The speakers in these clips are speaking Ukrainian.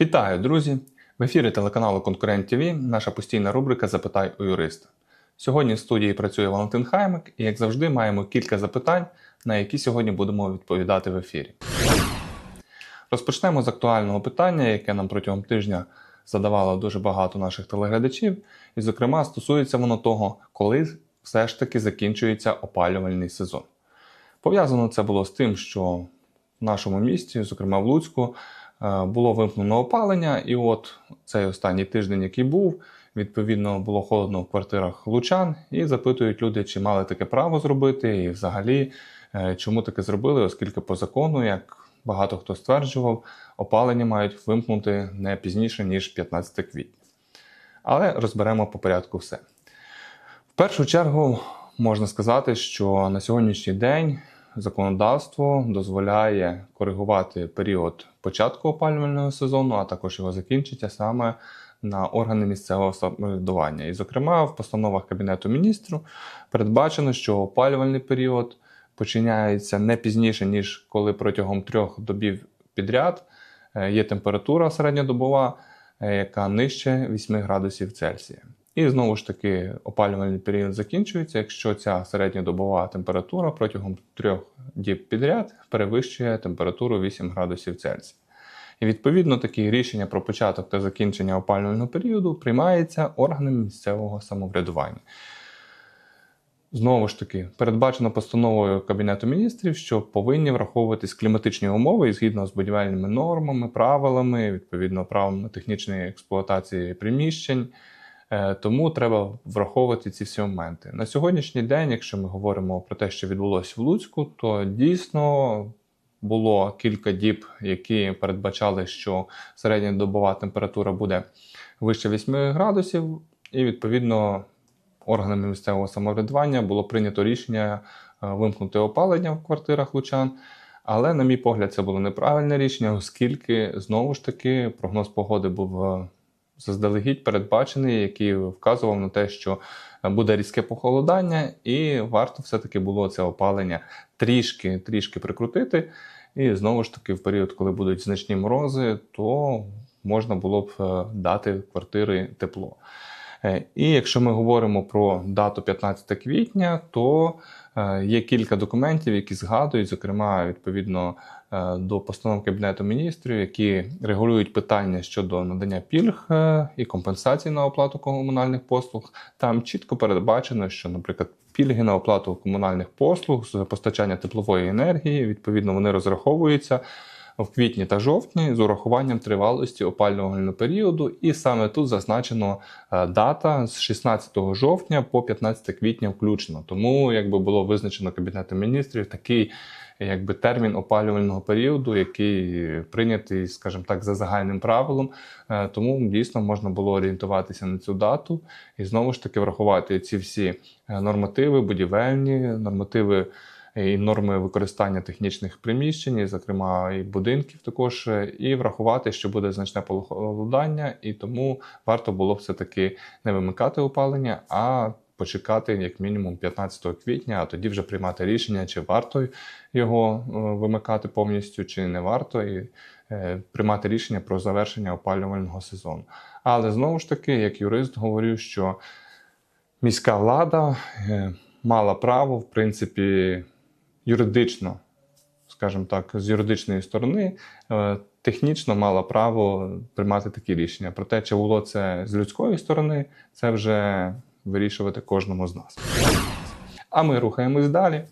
Вітаю, друзі! В ефірі телеканалу Конкурент ТВ наша постійна рубрика Запитай у юриста. Сьогодні в студії працює Валентин Хаймик, і, як завжди, маємо кілька запитань, на які сьогодні будемо відповідати в ефірі. Розпочнемо з актуального питання, яке нам протягом тижня задавало дуже багато наших телеглядачів. І, зокрема, стосується воно того, коли все ж таки закінчується опалювальний сезон. Пов'язано це було з тим, що в нашому місті, зокрема в Луцьку, було вимкнено опалення, і от цей останній тиждень, який був, відповідно було холодно в квартирах лучан, і запитують люди, чи мали таке право зробити, і взагалі е, чому таке зробили, оскільки по закону, як багато хто стверджував, опалення мають вимкнути не пізніше ніж 15 квітня. Але розберемо по порядку все. В першу чергу можна сказати, що на сьогоднішній день законодавство дозволяє коригувати період початку опалювального сезону, а також його закінчення саме на органи місцевого самоврядування. І, зокрема, в постановах Кабінету міністрів передбачено, що опалювальний період починається не пізніше, ніж коли протягом трьох добів підряд е, є температура середньодобова, е, яка нижче 8 градусів Цельсія. І знову ж таки опалювальний період закінчується, якщо ця середньодобова температура протягом трьох діб підряд перевищує температуру 8 градусів Цельсія. І відповідно такі рішення про початок та закінчення опалювального періоду приймається органами місцевого самоврядування. Знову ж таки, передбачено постановою Кабінету міністрів, що повинні враховуватись кліматичні умови і згідно з будівельними нормами, правилами, відповідно правилами технічної експлуатації приміщень. Е, Тому треба враховувати ці всі моменти. На сьогоднішній день, якщо ми говоримо про те, що відбулося в Луцьку, то дійсно було кілька діб, які передбачали, що середня добова температура буде вище 8 градусів, і відповідно органами місцевого самоврядування було прийнято рішення е, вимкнути опалення в квартирах лучан. Але, на мій погляд, це було неправильне рішення, оскільки знову ж таки прогноз погоди був е, заздалегідь передбачений, який вказував на те, що буде різке похолодання, і варто все-таки було це опалення трішки трішки прикрутити. І знову ж таки, в період, коли будуть значні морози, то можна було б е, дати квартири тепло. Е, І якщо ми говоримо про дату 15 квітня, то е, є кілька документів, які згадують, зокрема, відповідно до постанов Кабінету міністрів, які регулюють питання щодо надання пільг е, і компенсацій на оплату комунальних послуг. Там чітко передбачено, що, наприклад, пільги на оплату комунальних послуг з постачання теплової енергії, відповідно, вони розраховуються в квітні та жовтні з урахуванням тривалості опалювального періоду, і саме тут зазначено е, дата з 16 жовтня по 15 квітня включно. Тому якби було визначено Кабінетом міністрів такий якби термін опалювального періоду, який прийнятий, скажімо так, за загальним правилом. Е, Тому дійсно можна було орієнтуватися на цю дату і знову ж таки врахувати ці всі е, нормативи, будівельні нормативи і норми використання технічних приміщень, зокрема і будинків, також і врахувати, що буде значне похолодання, і тому варто було все таки не вимикати опалення, а почекати як мінімум 15 квітня, а тоді вже приймати рішення, чи варто його е, вимикати повністю, чи не варто, і е, приймати рішення про завершення опалювального сезону. Але знову ж таки, як юрист, говорю, що міська влада е, мала право, в принципі, юридично, скажімо так, з юридичної сторони, технічно мала право приймати такі рішення. Проте, чи було це з людської сторони, це вже вирішувати кожному з нас. А ми рухаємось далі.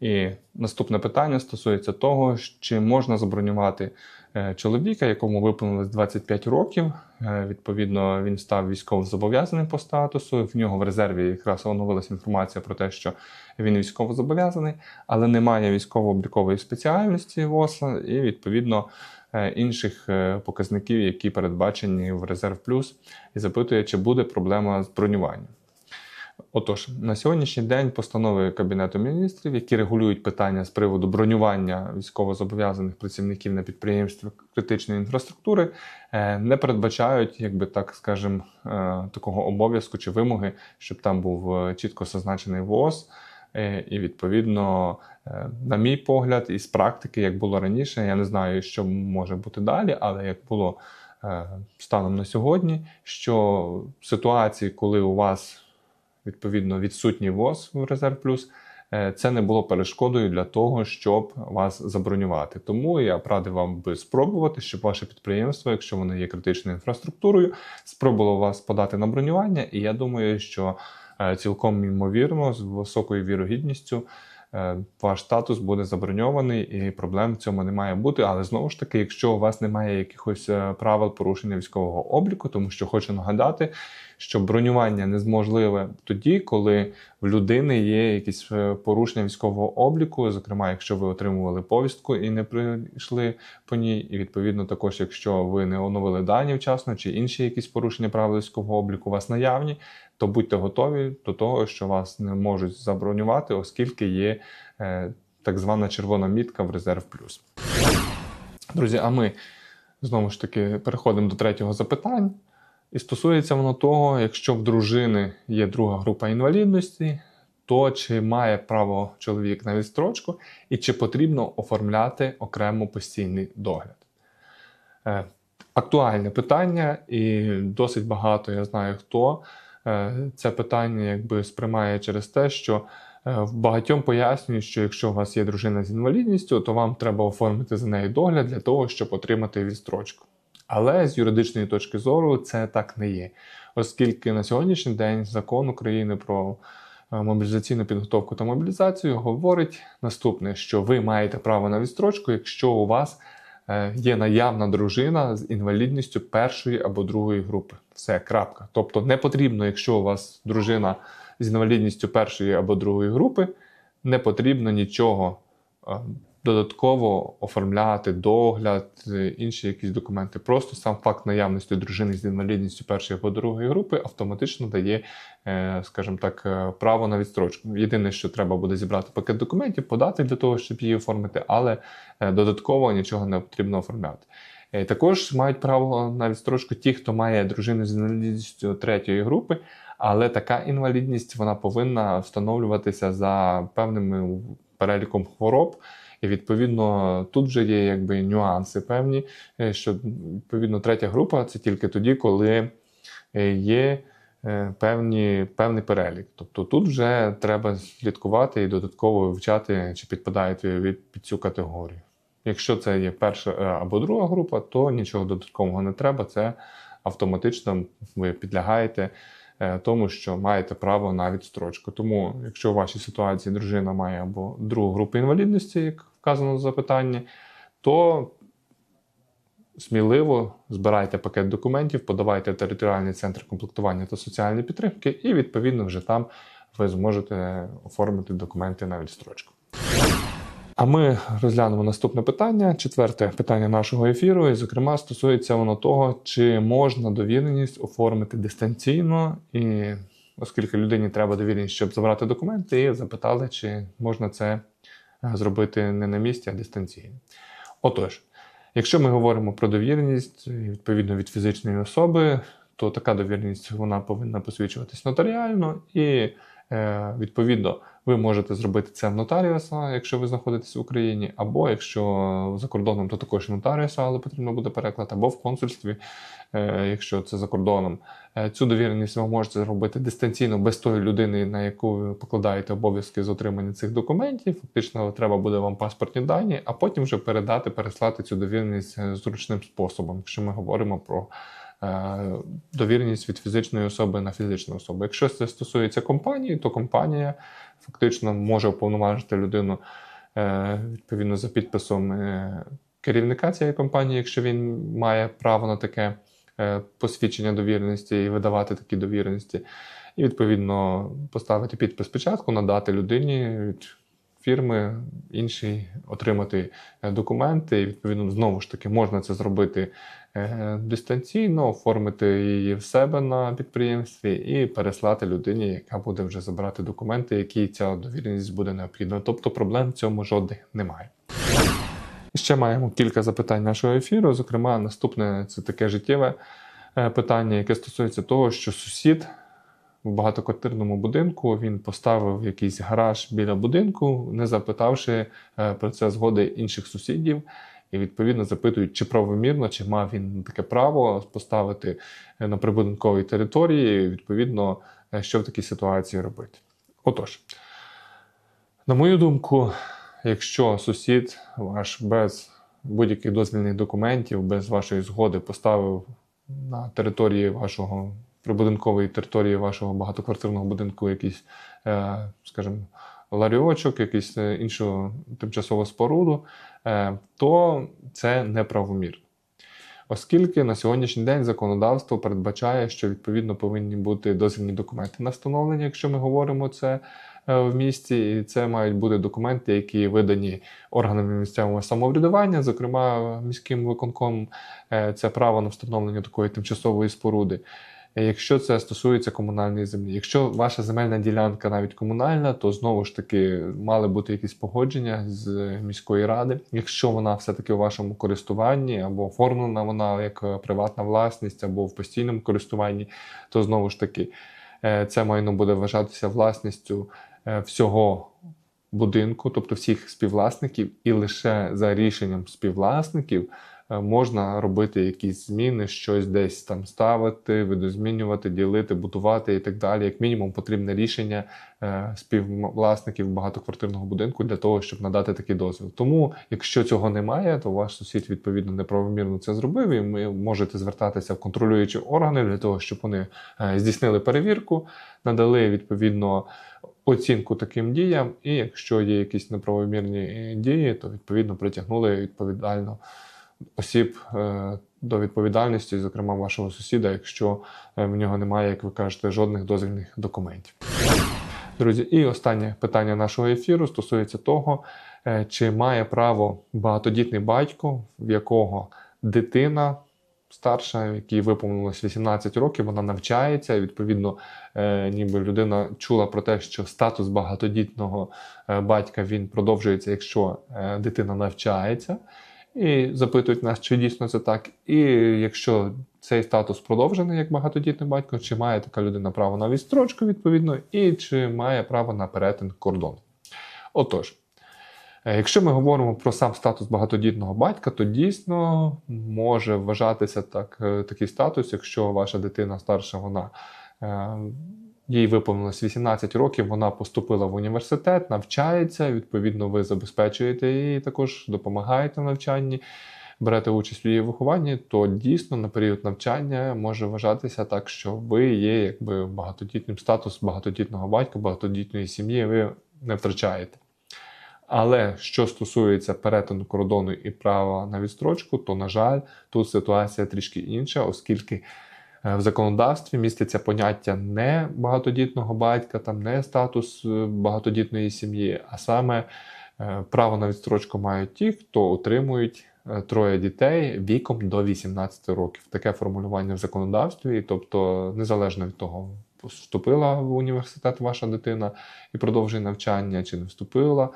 І наступне питання стосується того, чи можна забронювати е, чоловіка, якому виповнилось 25 років. Е, Відповідно, він став військовозобов'язаним по статусу. В нього в резерві якраз оновилася інформація про те, що він військовозобов'язаний, але немає військово-облікової спеціальності ВОСа і відповідно е, інших показників, які передбачені в резерв плюс, і запитує, чи буде проблема з бронюванням. Отож, на сьогоднішній день постанови Кабінету міністрів, які регулюють питання з приводу бронювання військовозобов'язаних працівників на підприємствах критичної інфраструктури, е, не передбачають, якби так скажем, е, такого обов'язку чи вимоги, щоб там був е, чітко зазначений ВОЗ. І відповідно, на мій погляд, із практики, як було раніше, я не знаю, що може бути далі, але як було станом на сьогодні, що ситуації, коли у вас відповідно відсутній ВОЗ в Резерв Плюс, е, це не було перешкодою для того, щоб вас забронювати. Тому я радив вам би спробувати, щоб ваше підприємство, якщо воно є критичною інфраструктурою, спробувало вас подати на бронювання. І я думаю, що е, цілком ймовірно, з високою вірогідністю. е, Ваш статус буде заброньований і проблем в цьому не має бути. Але знову ж таки, якщо у вас немає якихось правил порушення військового обліку, тому що хочу нагадати, що бронювання незможливе тоді, коли в людини є якісь е, порушення військового обліку, зокрема, якщо ви отримували повістку і не прийшли по ній, і відповідно також, якщо ви не оновили дані вчасно, чи інші якісь порушення правил військового обліку у вас наявні, то будьте готові до того, що вас не можуть забронювати, оскільки є е, так звана червона мітка в резерв плюс. Друзі, а ми знову ж таки переходимо до третього запитання. І стосується воно того, якщо в дружини є друга група інвалідності, то чи має право чоловік на відстрочку і чи потрібно оформляти окремо постійний догляд? Е, Актуальне питання, і досить багато я знаю хто е, це питання якби сприймає через те, що е, в багатьом пояснюють, що якщо у вас є дружина з інвалідністю, то вам треба оформити за неї догляд для того, щоб отримати відстрочку. Але з юридичної точки зору це так не є, оскільки на сьогоднішній день закон України про е, мобілізаційну підготовку та мобілізацію говорить наступне: що ви маєте право на відстрочку, якщо у вас е, є наявна дружина з інвалідністю першої або другої групи. Все, крапка. Тобто не потрібно, якщо у вас дружина з інвалідністю першої або другої групи, не потрібно нічого е, додатково оформляти догляд, е, інші якісь документи. Просто сам факт наявності дружини з інвалідністю першої або другої групи автоматично дає, е, скажімо так, е, право на відстрочку. Єдине, що треба буде зібрати пакет документів, подати для того, щоб її оформити, але додатково нічого не потрібно оформляти. Також мають право на відстрочку ті, хто має дружину з інвалідністю третьої групи, але така інвалідність вона повинна встановлюватися за певним переліком хвороб. І відповідно тут вже є якби нюанси певні, е, що відповідно третя група це тільки тоді, коли е, є е, певні, певний перелік. Тобто тут вже треба слідкувати і додатково вивчати, чи підпадаєте ви під цю категорію. Якщо це є перша або друга група, то нічого додаткового не треба. Це автоматично ви підлягаєте тому, що маєте право на відстрочку. Тому, якщо у вашій ситуації дружина має або другу групу інвалідності, як вказано в запитанні, то сміливо збирайте пакет документів, подавайте в територіальний центр комплектування та соціальної підтримки, і відповідно вже там ви зможете оформити документи на відстрочку. А ми розглянемо наступне питання, четверте питання нашого епіру, і, зокрема, стосується воно того, чи можна довіреність оформити дистанційно, і оскільки людині треба довіреність, щоб забрати документи, і запитали, чи можна це зробити не на місці, а дистанційно. Отож, якщо ми говоримо про довіреність відповідно від фізичної особи, то така довіреність вона повинна посвідчуватись нотаріально і Е, Відповідно, ви можете зробити це в нотаріуса, якщо ви знаходитесь в Україні, або якщо за кордоном, то також нотаріуса, але потрібно буде переклад, або в консульстві, е, якщо це за кордоном. Е, Цю довіреність ви можете зробити дистанційно без тої людини, на яку ви покладаєте обов'язки з отримання цих документів. Фактично, треба буде вам паспортні дані, а потім вже передати, переслати цю довіреність е, зручним способом, якщо ми говоримо про. Е, Довіреність від фізичної особи на фізичну особу. Якщо це стосується компанії, то компанія фактично може уповноважити людину е, відповідно за підписом е, керівника цієї компанії, якщо він має право на таке посвідчення довіреності і видавати такі довіреності, і відповідно поставити підпис печатку, надати людині від фірми іншій отримати е, документи. І відповідно знову ж таки можна це зробити е, дистанційно, оформити її в себе на підприємстві і переслати людині, яка буде вже забирати документи, які ця довіреність буде необхідна. Тобто проблем в цьому жодних немає. Ще маємо кілька запитань нашого ефіру. Зокрема, наступне це таке життєве е, питання, яке стосується того, що сусід в багатоквартирному будинку він поставив якийсь гараж біля будинку, не запитавши е, про це згоди інших сусідів. і відповідно запитують, чи правомірно, чи мав він таке право поставити е, на прибудинковій території, відповідно, е, що в такій ситуації робити. Отож, на мою думку, якщо сусід ваш без будь-яких дозвільних документів, без вашої згоди поставив на території вашого прибудинкової території вашого багатоквартирного будинку якийсь, е, скажімо, ларіочок, якийсь е, іншу тимчасову споруду, е, то це неправомірно. Оскільки на сьогоднішній день законодавство передбачає, що відповідно повинні бути дозвільні документи на встановлення, якщо ми говоримо це в місті, і це мають бути документи, які видані органами місцевого самоврядування, зокрема міським виконкомом, Е, це право на встановлення такої тимчасової споруди. Якщо це стосується комунальної землі, якщо ваша земельна ділянка навіть комунальна, то знову ж таки мали бути якісь погодження з міської ради. Якщо вона все-таки у вашому користуванні або оформлена вона як е, приватна власність, або в постійному користуванні, то знову ж таки е, це майно буде вважатися власністю е, всього будинку, тобто всіх співвласників, і лише за рішенням співвласників можна робити якісь зміни, щось десь там ставити, видозмінювати, ділити, будувати і так далі. Як мінімум, потрібне рішення е, співвласників багатоквартирного будинку для того, щоб надати такий дозвіл. Тому, якщо цього немає, то ваш сусід відповідно неправомірно це зробив, і ви можете звертатися в контролюючі органи для того, щоб вони е, здійснили перевірку, надали відповідно оцінку таким діям, і якщо є якісь неправомірні е, дії, то відповідно притягнули відповідально осіб е, до відповідальності, зокрема вашого сусіда, якщо е, в нього немає, як ви кажете, жодних дозвільних документів. Друзі, і останнє питання нашого ефіру стосується того, е, чи має право багатодітний батько, в якого дитина старша, якій виповнилось 18 років, вона навчається. І відповідно, ніби людина чула про те, що статус багатодітного батька він продовжується, якщо дитина навчається. І запитують нас, чи дійсно це так. І якщо цей статус продовжений як багатодітний батько, чи має така людина право на відстрочку відповідно, і чи має право на перетин кордону. Отож, е, якщо ми говоримо про сам статус багатодітного батька, то дійсно може вважатися так, е, такий статус, якщо ваша дитина старша, вона. Їй виповнилось 18 років, вона поступила в університет, навчається. Відповідно, ви забезпечуєте її також, допомагаєте в навчанні, берете участь у її вихованні, то дійсно на період навчання може вважатися так, що ви є якби багатодітним статус багатодітного батька, багатодітної сім'ї, ви не втрачаєте. Але що стосується перетину кордону і права на відстрочку, то, на жаль, тут ситуація трішки інша, оскільки в законодавстві міститься поняття не багатодітного батька, там не статус е, багатодітної сім'ї, а саме е, право на відстрочку мають ті, хто отримують е, троє дітей віком до 18 років. Таке формулювання в законодавстві, тобто незалежно від того, вступила в університет ваша дитина і продовжує навчання, чи не вступила.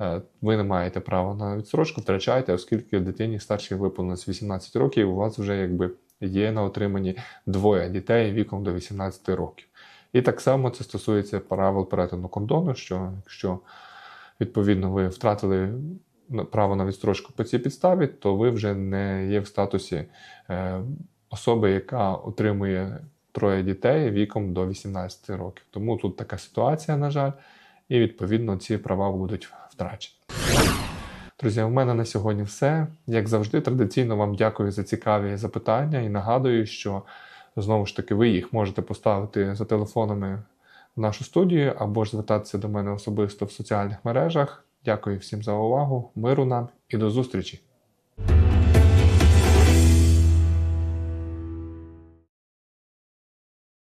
е, Ви не маєте права на відстрочку, втрачаєте, оскільки дитині старшій виповнилось 18 років, і у вас вже якби є на отриманні двоє дітей віком до 18 років. І так само це стосується правил перетину кордону, що якщо відповідно ви втратили право на відстрочку по цій підставі, то ви вже не є в статусі е, особи, яка отримує троє дітей віком до 18 років. Тому тут така ситуація, на жаль, і відповідно ці права будуть втрачені. Друзі, у мене на сьогодні все. Як завжди, традиційно вам дякую за цікаві запитання і нагадую, що знову ж таки ви їх можете поставити за телефонами в нашу студію або ж звертатися до мене особисто в соціальних мережах. Дякую всім за увагу, миру нам і до зустрічі!